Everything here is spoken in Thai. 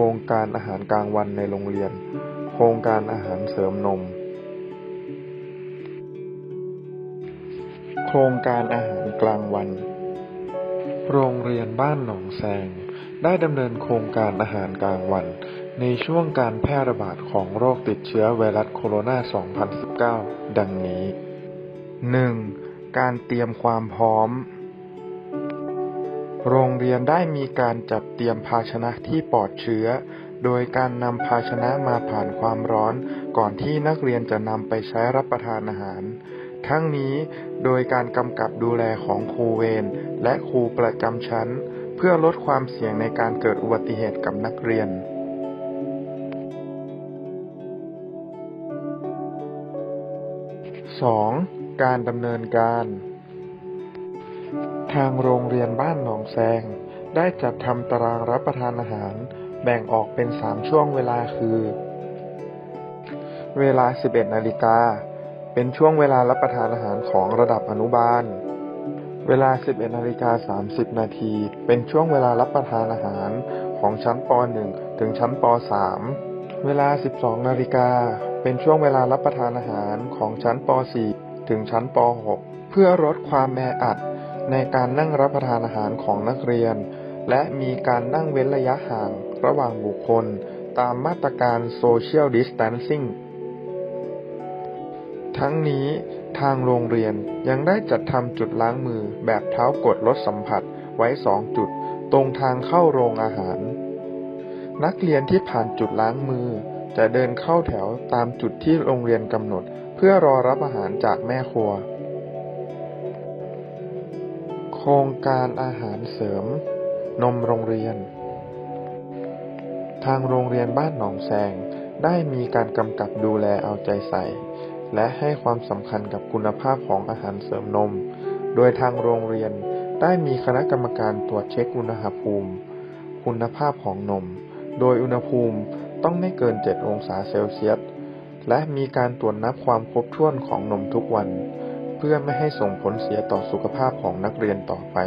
ครงการอาหารกลางวันในโรงเรียน โครงการอาหารเสริมนม โครงการอาหารกลางวัน โรงเรียนบ้านหนองแซง ได้ดำเนินโครงการอาหารกลางวัน ในช่วงการแพร่ระบาดของโรคติดเชื้อไวรัสโคโรนา 2019 ดังนี้ 1. การเตรียมความพร้อม โรงเรียนได้มีการจัดเตรียมภาชนะที่ปลอดเชื้อ โดยการนำภาชนะมาผ่านความร้อน ก่อนที่นักเรียนจะนำไปใช้รับประทานอาหาร ทั้งนี้โดยการกำกับดูแลของครูเวรและครูประจำชั้น เพื่อลดความเสี่ยงในการเกิดอุบัติเหตุกับนักเรียน 2. การดำเนินการ ทางโรงเรียนบ้านหนองแซง ได้จัดทำตารางรับประทานอาหาร แบ่งออกเป็น3ช่วงเวลาคือ เวลา 11 นาฬิกา เป็นช่วงเวลารับประทานอาหารของระดับอนุบาล เวลา 11 นาฬิกา 30 นาที เป็นช่วงเวลารับประทานอาหารของชั้นป .1 ถึงชั้นป .3 เวลา 12 นาฬิกา เป็นช่วงเวลารับประทานอาหารของชั้นป .4 ถึงชั้นป .6 เพื่อลดความแออัด ในการนั่งรับประทานอาหารของนักเรียน และมีการนั่งเว้นระยะห่างระหว่างบุคคล ตามมาตรการ Social Distancing ทั้งนี้ทางโรงเรียนยังได้จัดทำจุดล้างมือแบบเท้ากดลดสัมผัสไว้2จุด ตรงทางเข้าโรงอาหาร นักเรียนที่ผ่านจุดล้างมือ จะเดินเข้าแถวตามจุดที่โรงเรียนกำหนด เพื่อรอรับอาหารจากแม่ครัว โครงการอาหารเสริม นมโรงเรียน ทางโรงเรียนบ้านหนองแซงได้มีการกำกับดูแลเอาใจใส่ และให้ความสำคัญกับคุณภาพของอาหารเสริมนม โดยทางโรงเรียนได้มีคณะกรรมการตรวจเช็คอุณหภูมิ คุณภาพของนม โดยอุณหภูมิต้องไม่เกิน 7 องศาเซลเซียส และมีการตรวจนับความครบถ้วนของนมทุกวัน เพื่อไม่ให้ส่งผลเสียต่อสุขภาพของนักเรียนต่อไป